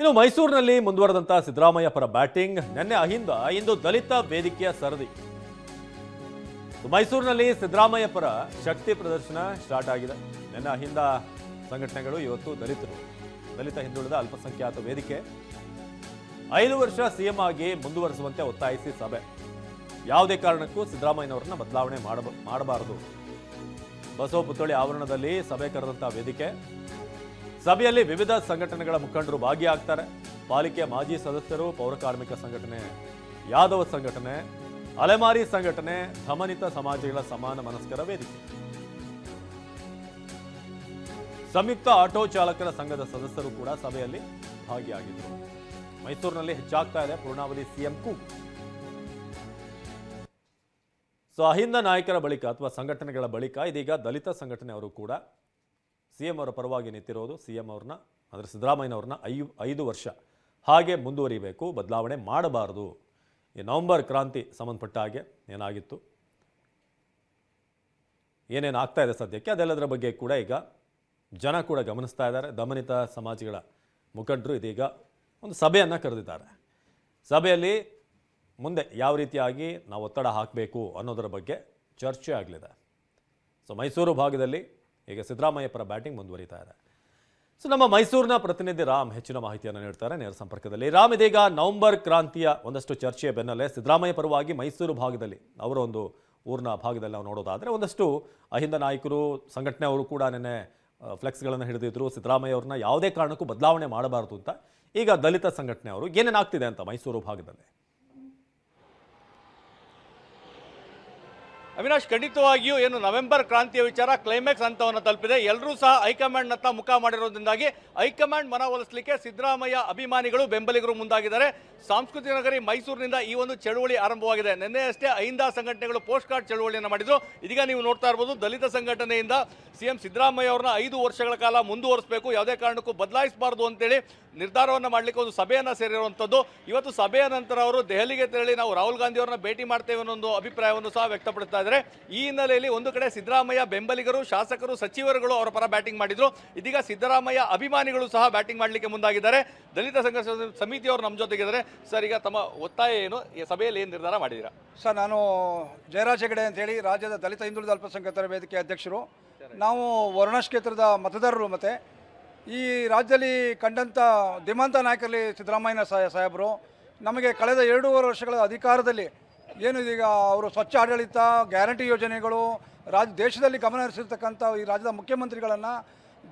ಇನ್ನು ಮೈಸೂರಿನಲ್ಲಿ ಮುಂದುವರೆದಂತಹ ಸಿದ್ದರಾಮಯ್ಯ ಪರ ಬ್ಯಾಟಿಂಗ್. ನಿನ್ನೆ ಅಹಿಂದ ಇಂದು ದಲಿತ ವೇದಿಕೆಯ ಸರದಿ. ಮೈಸೂರಿನಲ್ಲಿ ಸಿದ್ದರಾಮಯ್ಯ ಪರ ಶಕ್ತಿ ಪ್ರದರ್ಶನ ಸ್ಟಾರ್ಟ್ ಆಗಿದೆ. ನಿನ್ನೆ ಅಹಿಂದ ಸಂಘಟನೆಗಳು ಇವತ್ತು ದಲಿತರು. ದಲಿತ ಹಿಂದುಳಿದ ಅಲ್ಪಸಂಖ್ಯಾತ ವೇದಿಕೆ. ಐದು ವರ್ಷ ಸಿಎಂ ಆಗಿ ಮುಂದುವರಿಸುವಂತೆ ಒತ್ತಾಯಿಸಿ ಸಭೆ. ಯಾವುದೇ ಕಾರಣಕ್ಕೂ ಸಿದ್ದರಾಮಯ್ಯನವರನ್ನ ಬದಲಾವಣೆ ಮಾಡಬ, ಮಾಡಬಾರದು. ಬಸವ ಪುತ್ಥಳಿ ಆವರಣದಲ್ಲಿ ಸಭೆ ಕರೆದಂತಹ ವೇದಿಕೆ. ಸಭೆಯಲ್ಲಿ ವಿವಿಧ ಸಂಘಟನೆಗಳ ಮುಖಂಡರು ಭಾಗಿಯಾಗ್ತಾರೆ. ಪಾಲಿಕೆಯ ಮಾಜಿ ಸದಸ್ಯರು ಪೌರಕಾರ್ಮಿಕ ಸಂಘಟನೆ, ಯಾದವ ಸಂಘಟನೆ, ಅಲೆಮಾರಿ ಸಂಘಟನೆ ಧಮನಿತ ಸಮಾಜಗಳ ಸಮಾನ ಮನಸ್ಕರ ವೇದಿಕೆ. ಸಂಯುಕ್ತ ಆಟೋ ಚಾಲಕರ ಸಂಘದ ಸದಸ್ಯರು ಕೂಡ ಸಭೆಯಲ್ಲಿ ಭಾಗಿಯಾಗಿದ್ದರು. ಮೈಸೂರಿನಲ್ಲಿ ಹೆಚ್ಚಾಗ್ತಾ ಇದೆ ಪೂರ್ಣಾವಧಿ ಸಿಎಂ ಕೂಗು ಸೊ, ಅಹಿಂದ ನಾಯಕರ ಬಳಿಕ ಅಥವಾ ಸಂಘಟನೆಗಳ ಬಳಿಕ ಇದೀಗ ದಲಿತ ಸಂಘಟನೆಯವರು ಕೂಡ ಸಿಎಂ ಅವರ ಪರವಾಗಿ ನಿಂತಿರೋದು ಸಿ ಎಂ ಅವ್ರನ್ನ, ಅಂದರೆ ಸಿದ್ದರಾಮಯ್ಯನವ್ರನ್ನ ಐ, ಐದು ವರ್ಷ ಹಾಗೆ ಮುಂದುವರಿಬೇಕು, ಬದಲಾವಣೆ ಮಾಡಬಾರದು. ಈ ನವೆಂಬರ್ ಕ್ರಾಂತಿ ಸಂಬಂಧಪಟ್ಟ ಹಾಗೆ ಏನಾಗಿತ್ತು? ಏನೇನು ಆಗ್ತಾ ಇದೆ ಸದ್ಯಕ್ಕೆ? ಅದೆಲ್ಲದರ ಬಗ್ಗೆ ಕೂಡ ಈಗ ಜನ ಕೂಡ ಗಮನಿಸ್ತಾ ಇದ್ದಾರೆ. ದಮನಿತ ಸಮಾಜಗಳ ಮುಖಂಡರು ಇದೀಗ ಒಂದು ಸಭೆಯನ್ನು ಕರೆದಿದ್ದಾರೆ. ಸಭೆಯಲ್ಲಿ ಮುಂದೆ ಯಾವ ರೀತಿಯಾಗಿ ನಾವು ಒತ್ತಡ ಹಾಕಬೇಕು ಅನ್ನೋದರ ಬಗ್ಗೆ ಚರ್ಚೆ ಆಗಲಿದೆ. ಸೊ ಮೈಸೂರು ಭಾಗದಲ್ಲಿ ಈಗ ಸಿದ್ದರಾಮಯ್ಯ ಪರ ಬ್ಯಾಟಿಂಗ್ ಮುಂದುವರಿತಾ ಇದೆ. ಸೊ ನಮ್ಮ ಮೈಸೂರಿನ ಪ್ರತಿನಿಧಿ ರಾಮ್ ಹೆಚ್ಚಿನ ಮಾಹಿತಿಯನ್ನು ನೀಡ್ತಾರೆ. ನೇರ ಸಂಪರ್ಕದಲ್ಲಿ ರಾಮ್, ಇದೀಗ ನವೆಂಬರ್ ಕ್ರಾಂತಿಯ ಒಂದಷ್ಟು ಚರ್ಚೆಯ ಬೆನ್ನಲ್ಲೇ ಸಿದ್ದರಾಮಯ್ಯ ಪರವಾಗಿ ಮೈಸೂರು ಭಾಗದಲ್ಲಿ ಅವರ ಒಂದು ಊರಿನ ಭಾಗದಲ್ಲಿ ನಾವು ನೋಡೋದಾದರೆ ಒಂದಷ್ಟು ಅಹಿಂದ ನಾಯಕರು, ಸಂಘಟನೆ ಅವರು ಕೂಡ ನಿನ್ನೆ ಫ್ಲೆಕ್ಸ್ಗಳನ್ನು ಹಿಡಿದಿದ್ರು. ಸಿದ್ದರಾಮಯ್ಯ ಅವ್ರನ್ನ ಯಾವುದೇ ಕಾರಣಕ್ಕೂ ಬದಲಾವಣೆ ಮಾಡಬಾರದು ಅಂತ ಈಗ ದಲಿತ ಸಂಘಟನೆ ಅವರು ಏನೇನಾಗ್ತಿದೆ ಅಂತ ಮೈಸೂರು ಭಾಗದಲ್ಲಿ? ಅವಿನಾಶ್ ಖಂಡಿತವಾಗಿಯೂ ಏನು ನವೆಂಬರ್ ಕ್ರಾಂತಿಯ ವಿಚಾರ ಕ್ಲೈಮ್ಯಾಕ್ಸ್ ಹಂತವನ್ನು ತಲುಪಿದೆ. ಎಲ್ಲರೂ ಸಹ ಹೈಕಮಾಂಡ್ನತ್ತ ಮುಖ ಮಾಡಿರೋದ್ರಿಂದಾಗಿ ಹೈಕಮಾಂಡ್ ಮನವೊಲಿಸಲಿಕ್ಕೆ ಸಿದ್ದರಾಮಯ್ಯ ಅಭಿಮಾನಿಗಳು ಬೆಂಬಲಿಗರು ಮುಂದಾಗಿದ್ದಾರೆ. ಸಾಂಸ್ಕೃತಿಕ ನಗರಿ ಮೈಸೂರಿನಿಂದ ಈ ಒಂದು ಚಳುವಳಿ ಆರಂಭವಾಗಿದೆ. ನಿನ್ನೆಯಷ್ಟೇ ಅಹಿಂದ ಸಂಘಟನೆಗಳು ಪೋಸ್ಟ್ ಕಾರ್ಡ್ ಚಳುವಳಿಯನ್ನು ಮಾಡಿದ್ರು. ಇದೀಗ ನೀವು ನೋಡ್ತಾ ಇರ್ಬೋದು, ದಲಿತ ಸಂಘಟನೆಯಿಂದ ಸಿಎಂ ಸಿದ್ದರಾಮಯ್ಯ ಅವರನ್ನ ಐದು ವರ್ಷಗಳ ಕಾಲ ಮುಂದುವರಿಸಬೇಕು, ಯಾವುದೇ ಕಾರಣಕ್ಕೂ ಬದಲಾಯಿಸಬಾರದು ಅಂತೇಳಿ ನಿರ್ಧಾರವನ್ನು ಮಾಡಲಿಕ್ಕೆ ಒಂದು ಸಭೆಯನ್ನು ಸೇರಿರುವಂಥದ್ದು ಇವತ್ತು ಸಭೆಯ ನಂತರ ಅವರು ದೆಹಲಿಗೆ ತೆರಳಿ ನಾವು ರಾಹುಲ್ ಗಾಂಧಿ ಅವರನ್ನ ಭೇಟಿ ಮಾಡ್ತೇವೆ ಅನ್ನೋ ಒಂದು ಅಭಿಪ್ರಾಯವನ್ನು ಸಹ ವ್ಯಕ್ತಪಡಿಸ್ತಾ ಇದ್ದಾರೆ ಈ ಹಿನ್ನೆಲೆಯಲ್ಲಿ ಒಂದು ಕಡೆ ಸಿದ್ದರಾಮಯ್ಯ ಬೆಂಬಲಿಗರು, ಶಾಸಕರು, ಸಚಿವರುಗಳು ಅವರ ಪರ ಬ್ಯಾಟಿಂಗ್ ಮಾಡಿದ್ರು. ಇದೀಗ ಸಿದ್ದರಾಮಯ್ಯ ಅಭಿಮಾನಿಗಳು ಸಹ ಬ್ಯಾಟಿಂಗ್ ಮಾಡಲಿಕ್ಕೆ ಮುಂದಾಗಿದ್ದಾರೆ. ದಲಿತ ಸಂಘರ್ಷ ಸಮಿತಿಯವರು ನಮ್ಮ ಜೊತೆಗಿದ್ದಾರೆ. ಸರ್, ಈಗ ತಮ್ಮ ಒತ್ತಾಯ ಏನು? ಸಭೆಯಲ್ಲಿ ಏನು ನಿರ್ಧಾರ ಮಾಡಿದ್ದೀರಾ? ಸರ್, ನಾನು ಜಯರಾಜ್ ಹೆಗಡೆ ಅಂತೇಳಿ ರಾಜ್ಯದ ದಲಿತ ಹಿಂದುಳಿದ ಅಲ್ಪಸಂಖ್ಯಾತರ ವೇದಿಕೆ ಅಧ್ಯಕ್ಷರು. ನಾವು ವರುಣ ಕ್ಷೇತ್ರದ ಮತದಾರರು ಮತ್ತೆ, ಈ ರಾಜ್ಯದಲ್ಲಿ ಕಂಡಂಥ ಧೀಮಂತ ನಾಯಕರಲ್ಲಿ ಸಿದ್ದರಾಮಯ್ಯ ಸಾಹೇಬರು. ನಮಗೆ ಕಳೆದ ಎರಡೂವರೆ ವರ್ಷಗಳ ಅಧಿಕಾರದಲ್ಲಿ ಏನು ಇದೀಗ ಅವರು ಸ್ವಚ್ಛ ಆಡಳಿತ, ಗ್ಯಾರಂಟಿ ಯೋಜನೆಗಳು ರಾಜ್ಯ ದೇಶದಲ್ಲಿ ಗಮನ ಹರಿಸಿರ್ತಕ್ಕಂಥ ಈ ರಾಜ್ಯದ ಮುಖ್ಯಮಂತ್ರಿಗಳನ್ನು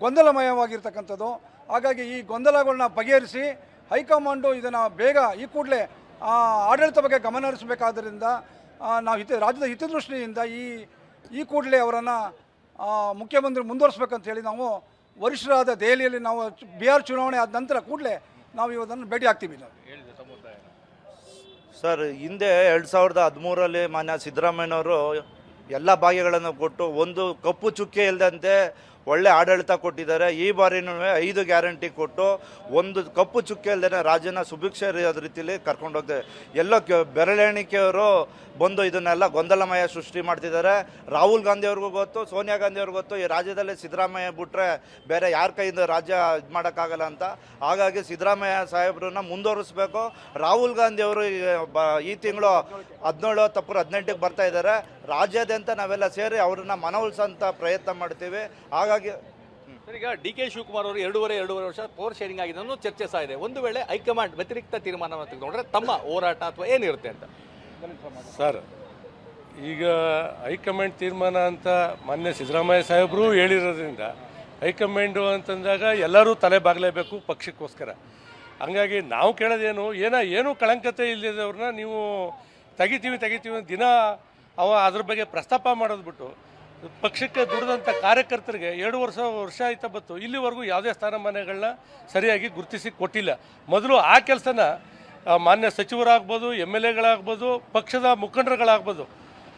ಗೊಂದಲಮಯವಾಗಿರ್ತಕ್ಕಂಥದ್ದು. ಹಾಗಾಗಿ ಈ ಗೊಂದಲಗಳನ್ನ ಬಗೆಹರಿಸಿ ಹೈಕಮಾಂಡು ಇದನ್ನು ಬೇಗ ಈ ಕೂಡಲೇ ಆಡಳಿತ ಬಗ್ಗೆ ಗಮನ ಹರಿಸಬೇಕಾದ್ದರಿಂದ ನಾವು ಹಿತ, ರಾಜ್ಯದ ಹಿತದೃಷ್ಟಿಯಿಂದ ಈ ಈ ಕೂಡಲೇ ಅವರನ್ನು ಮುಖ್ಯಮಂತ್ರಿ ಮುಂದುವರಿಸ್ಬೇಕಂತ ಹೇಳಿ ನಾವು ವರಿಷ್ಠರಾದ ದೆಹಲಿಯಲ್ಲಿ ನಾವು ಬಿಹಾರ್ ಚುನಾವಣೆ ಆದ ನಂತರ ಕೂಡಲೇ ನಾವು ಇವತ್ತನ್ನು ಭೇಟಿ ಆಗ್ತೀವಿ ನಾವು. ಸರ್ ಹಿಂದೆ ಎರಡು ಸಾವಿರದ ಹದಿಮೂರಲ್ಲಿ ಮಾನ್ಯ ಸಿದ್ದರಾಮಯ್ಯನವರು ಎಲ್ಲ ಭಾಗ್ಯಗಳನ್ನು ಕೊಟ್ಟು ಒಂದು ಕಪ್ಪು ಚುಕ್ಕೆ ಇಲ್ಲದಂತೆ ಒಳ್ಳೆ ಆಡಳಿತ ಕೊಟ್ಟಿದ್ದಾರೆ. ಈ ಬಾರಿನೂ ಐದು ಗ್ಯಾರಂಟಿ ಕೊಟ್ಟು ಒಂದು ಕಪ್ಪು ಚುಕ್ಕೆ ಇಲ್ಲದೇ ರಾಜ್ಯನ ಸುಭಿಕ್ಷ ರೀತಿಯಲ್ಲಿ ಕರ್ಕೊಂಡು ಹೋಗ್ತಾರೆ ಎಲ್ಲೋ ಬೆರಳೆಣಿಕೆಯವರು ಬಂದು ಇದನ್ನೆಲ್ಲ ಗೊಂದಲಮಯ ಸೃಷ್ಟಿ ಮಾಡ್ತಿದ್ದಾರೆ. ರಾಹುಲ್ ಗಾಂಧಿ ಅವ್ರಿಗೂ ಗೊತ್ತು, ಸೋನಿಯಾ ಗಾಂಧಿ ಅವ್ರಿಗೂ ಗೊತ್ತು. ಈ ರಾಜ್ಯದಲ್ಲಿ ಸಿದ್ದರಾಮಯ್ಯ ಬಿಟ್ಟರೆ ಬೇರೆ ಯಾರ ಕೈಯಿಂದ ರಾಜ್ಯ ಇದು ಮಾಡೋಕ್ಕಾಗಲ್ಲ ಅಂತ. ಹಾಗಾಗಿ ಸಿದ್ದರಾಮಯ್ಯ ಸಾಹೇಬ್ರನ್ನ ಮುಂದುವರಿಸ್ಬೇಕು. ರಾಹುಲ್ ಗಾಂಧಿ ಅವರು ಈ ತಿಂಗಳು ಹದಿನೇಳು ತಪ್ಪು ಹದಿನೆಂಟಕ್ಕೆ ಬರ್ತಾ ಇದ್ದಾರೆ. ರಾಜ್ಯಾದ್ಯಂತ ನಾವೆಲ್ಲ ಸೇರಿ ಅವ್ರನ್ನ ಮನವೊಲಿಸೋಂಥ ಪ್ರಯತ್ನ ಮಾಡ್ತೀವಿ. ಹಾಗಾಗಿ ಸರ್ ಈಗ ಡಿ ಕೆ ಶಿವಕುಮಾರ್ ಅವರು ಎರಡೂವರೆ ಎರಡೂವರೆ ವರ್ಷ ಪವರ್ ಶೇರಿಂಗ್ ಆಗಿದೆ ಅನ್ನೋ ಚರ್ಚೆ ಸಹ ಇದೆ. ಒಂದು ವೇಳೆ ಹೈಕಮಾಂಡ್ ವ್ಯತಿರಿಕ್ತ ತೀರ್ಮಾನವನ್ನು ತೆಗೆದುಕೊಂಡ್ರೆ ತಮ್ಮ ಹೋರಾಟ ಅಥವಾ ಏನಿರುತ್ತೆ ಅಂತ. ಸರ್ ಈಗ ಹೈಕಮಾಂಡ್ ತೀರ್ಮಾನ ಅಂತ ಮೊನ್ನೆ ಸಿದ್ದರಾಮಯ್ಯ ಸಾಹೇಬರು ಹೇಳಿರೋದ್ರಿಂದ ಹೈಕಮಾಂಡು ಅಂತಂದಾಗ ಎಲ್ಲರೂ ತಲೆ ಬಾಗಲೇಬೇಕು ಪಕ್ಷಕ್ಕೋಸ್ಕರ. ಹಂಗಾಗಿ ನಾವು ಕೇಳೋದೇನು ಏನೋ ಏನೂ ಕಳಂಕತೆ ಇಲ್ಲದವ್ರನ್ನ ನೀವು ತೆಗಿತೀವಿ ತೆಗಿತೀವಿ ಅಂತ ದಿನ ಅವ ಅದ್ರ ಬಗ್ಗೆ ಪ್ರಸ್ತಾಪ ಮಾಡೋದು ಬಿಟ್ಟು ಪಕ್ಷಕ್ಕೆ ದುಡಿದಂಥ ಕಾರ್ಯಕರ್ತರಿಗೆ ಎರಡು ವರ್ಷ ವರ್ಷ ಆಯ್ತಾ ಬತ್ತು ಇಲ್ಲಿವರೆಗೂ ಯಾವುದೇ ಸ್ಥಾನಮಾನಗಳನ್ನ ಸರಿಯಾಗಿ ಗುರುತಿಸಿ ಕೊಟ್ಟಿಲ್ಲ. ಮೊದಲು ಆ ಕೆಲಸನ ಮಾನ್ಯ ಸಚಿವರಾಗ್ಬೋದು ಎಂ ಎಲ್ ಎಗಳಾಗ್ಬೋದು ಪಕ್ಷದ ಮುಖಂಡರುಗಳಾಗ್ಬೋದು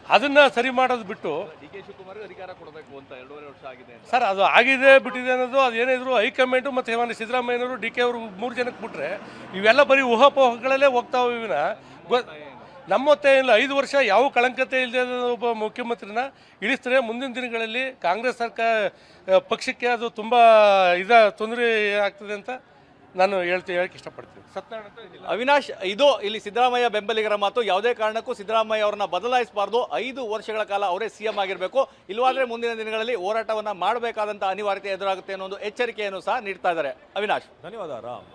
ಅದನ್ನು ಸರಿ ಮಾಡೋದು ಬಿಟ್ಟು ಡಿ ಕೆ ಶಿವಕುಮಾರ್ ಅಧಿಕಾರ ಕೊಡಬೇಕು ಅಂತ ಎರಡೂವರೆ ವರ್ಷ ಆಗಿದೆ ಸರ್ ಅದು ಆಗಿದೆ ಬಿಟ್ಟಿದೆ ಅನ್ನೋದು ಅದು ಏನಿದ್ರು ಹೈಕಮಾಂಡು ಮತ್ತು ಮಾನ್ಯ ಸಿದ್ದರಾಮಯ್ಯನವರು ಡಿ ಕೆ ಅವರು ಮೂರು ಜನಕ್ಕೆ ಬಿಟ್ಟರೆ ಇವೆಲ್ಲ ಬರೀ ಊಹಾಪೋಹಗಳಲ್ಲೇ ಹೋಗ್ತಾವೆ ವಿನ. ಗೊ ನಮ್ಮ ಒತ್ತಾಯ ಇಲ್ಲ ಐದು ವರ್ಷ ಯಾವ ಕಳಂಕತೆ ಇಲ್ಲದೆ ಒಬ್ಬ ಮುಖ್ಯಮಂತ್ರಿನ ಇಳಿಸ್ತಾರೆ. ಮುಂದಿನ ದಿನಗಳಲ್ಲಿ ಕಾಂಗ್ರೆಸ್ ಸರ್ಕಾರ ಪಕ್ಷಕ್ಕೆ ಅದು ತುಂಬ ಇದ ತೊಂದರೆ ಆಗ್ತದೆ ಅಂತ ನಾನು ಹೇಳ್ತೀನಿ ಹೇಳಕ್ಕೆ ಇಷ್ಟಪಡ್ತೀನಿ. ಸತ್ಯನಾರಾಯಣ ಅವಿನಾಶ್ ಇದು ಇಲ್ಲಿ ಸಿದ್ದರಾಮಯ್ಯ ಬೆಂಬಲಿಗರ ಮಾತು. ಯಾವುದೇ ಕಾರಣಕ್ಕೂ ಸಿದ್ದರಾಮಯ್ಯ ಅವರನ್ನ ಬದಲಾಯಿಸಬಾರ್ದು. ಐದು ವರ್ಷಗಳ ಕಾಲ ಅವರೇ ಸಿಎಂ ಆಗಿರಬೇಕು. ಇಲ್ವಾದ್ರೆ ಮುಂದಿನ ದಿನಗಳಲ್ಲಿ ಹೋರಾಟವನ್ನು ಮಾಡಬೇಕಾದಂತ ಅನಿವಾರ್ಯತೆ ಎದುರಾಗುತ್ತೆ ಅನ್ನೋ ಒಂದು ಎಚ್ಚರಿಕೆಯನ್ನು ಸಹ ನೀಡ್ತಾ ಇದ್ದಾರೆ. ಅವಿನಾಶ್. ಧನ್ಯವಾದ ರಾಮ್.